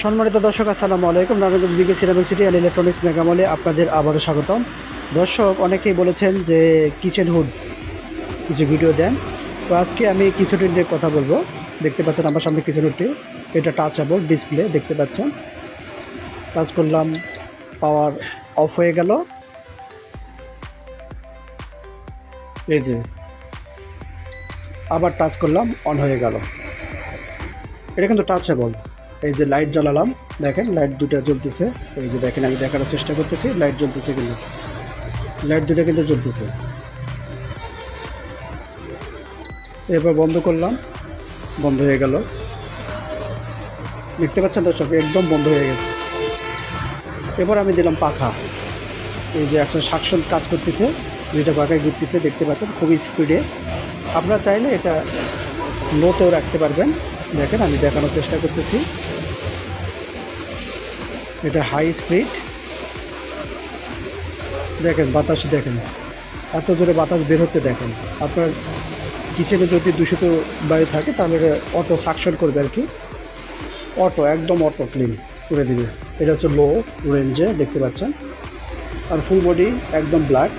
সম্মানিত দর্শক, আসসালামু আলাইকুম। Narayanganj B K ceramic city and electronics মেগামলে আপনাদের আবারও স্বাগতম। দর্শক, অনেকেই বলেছেন যে কিচেন হুড, কিছু ভিডিও দেন। তো আজকে আমি কিচেন হুড নিয়ে কথা বলব। দেখতে পাচ্ছেন আমার সামনে কিচেন হুডটি। এটা টাচ টাচেবল ডিসপ্লে দেখতে পাচ্ছেন। টাচ করলাম পাওয়ার অফ হয়ে গেল। এই যে, আবার টাচ করলাম অন হয়ে গেল। এটা কিন্তু টাচ টাচেবল এই যে লাইট জ্বালালাম, দেখেন লাইট দুটো জ্বলতেছে। এই যে দেখেন, আমি দেখানোর চেষ্টা করতেছি লাইট জ্বলতেছে কিন্তু। লাইট দুটা কিন্তু জ্বলতেছে। এরপর বন্ধ করলাম, বন্ধ হয়ে গেল। দেখতে পাচ্ছেন দর্শক, একদম বন্ধ হয়ে গেছে। এবার আমি দিলাম পাখা। এই যে একশো সাকশন কাজ করতেছে, দুইটা পাখায় ঘুরতেছে, দেখতে পাচ্ছেন, খুবই স্পিডে আপনারা চাইলে এটা লোতেও রাখতে পারবেন। দেখেন, আমি দেখানোর চেষ্টা করতেছি। এটা হাই স্পিড দেখেন, বাতাস দেখেন। এত জোরে বাতাস বের হচ্ছে, দেখেন। আপনার কিচেনে যদি দূষিত বায়ু থাকে, তাহলে অটো সাকশন করবে আর কি। অটো একদম অটো ক্লিন করে দিবে। এটা হচ্ছে লো রেঞ্জে দেখতে পাচ্ছেন। আর ফুল বডি একদম ব্ল্যাক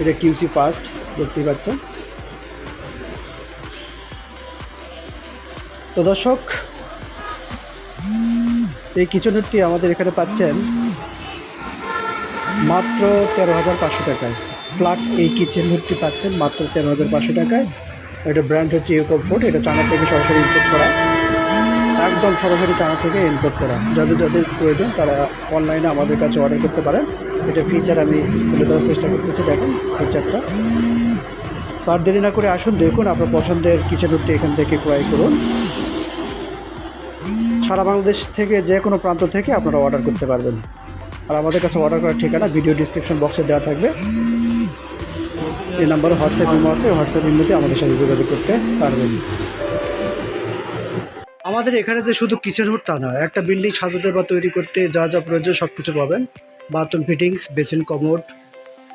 এটা কিউসি ফাস্ট দেখতেই পাচ্ছেন। তো দর্শক এই কিচেনটি আমাদের এখানে পাচ্ছেন মাত্র তেরো হাজার পাঁচশো টাকায়। ফ্ল্যাট এই কিচেন হুডটি পাচ্ছেন মাত্র তেরো হাজার পাঁচশো টাকায়। এটা ব্র্যান্ড হচ্ছে ইউকো ফুড, এটা চায়না থেকে সরাসরি ইম্পোর্ট করা। একদম সরাসরি চায়না থেকে ইম্পোর্ট করা। যাদের যাদের প্রয়োজন তারা অনলাইনে আমাদের কাছে অর্ডার করতে পারেন। এটা ফিচার আমি তুলে ধরার চেষ্টা করতেছি, দেখেন ফিচারটা তার দেরি না করে আসুন, দেখুন আপনার পছন্দের কিচেন হুডটি এখান থেকে ক্রয় করুন। সারা বাংলাদেশ থেকে যে কোনো প্রান্ত থেকে আপনারা অর্ডার করতে পারবেন। আর আমাদের কাছে অর্ডার করার ঠিকানা ভিডিও ডিসক্রিপশন বক্সে দেওয়া থাকবে। এই নাম্বারে হোয়াটসঅ্যাপ ইমো আছে হোয়াটসঅ্যাপ ইমোতে আমাদের সাথে যোগাযোগ করতে পারবেন। আমাদের এখানে যে শুধু কিচেন হুড তা নয়, একটা বিল্ডিং সাজাতে বা তৈরি করতে যা যা প্রয়োজন সব কিছু পাবেন। Bathroom fittings basin commode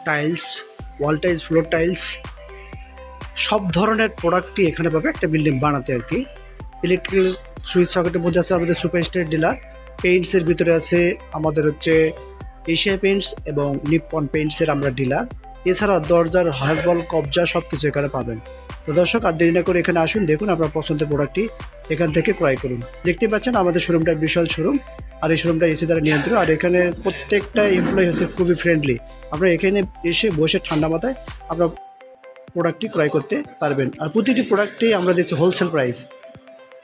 tiles wall tiles floor tiles সব ধরনের প্রোডাক্টই এখানে পাবে, একটা বিল্ডিং বানাতে আর কি। ইলেকট্রিক্যাল সুইচ সকেটের মধ্যে আছে আমাদের সুপার স্টার ডিলার। পেইন্টসের ভিতরে আছে আমাদের হচ্ছে এশিয়া পেইন্টস এবং নিপন পেইন্টসের আমরা ডিলার। এছাড়া দরজার হাজবল কবজা সব কিছু এখানে পাবেন। তো দর্শক, আর দেরি না করে এখানে আসুন, দেখুন আপনার পছন্দের প্রোডাক্টটি এখান থেকে ক্রয় করুন। দেখতে পাচ্ছেন আমাদের শোরুমটা বিশাল শোরুম, আর এই শোরুমটা এসি দ্বারা নিয়ন্ত্রণ আর এখানে প্রত্যেকটা এমপ্লয়ি হচ্ছে খুবই ফ্রেন্ডলি আপনারা এখানে এসে বসে ঠান্ডা মাথায় আপনার প্রোডাক্টটি ক্রয় করতে পারবেন। আর প্রতিটি প্রোডাক্টেই আমরা দিচ্ছি হোলসেল প্রাইস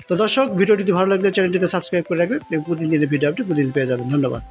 তো দর্শক, ভিডিওটি ভালো লাগলে চ্যানেলটিতে সাবস্ক্রাইব করে রাখবেন প্রতিদিনের ভিডিও আপনি প্রতিদিন পেয়ে যাবেন। ধন্যবাদ।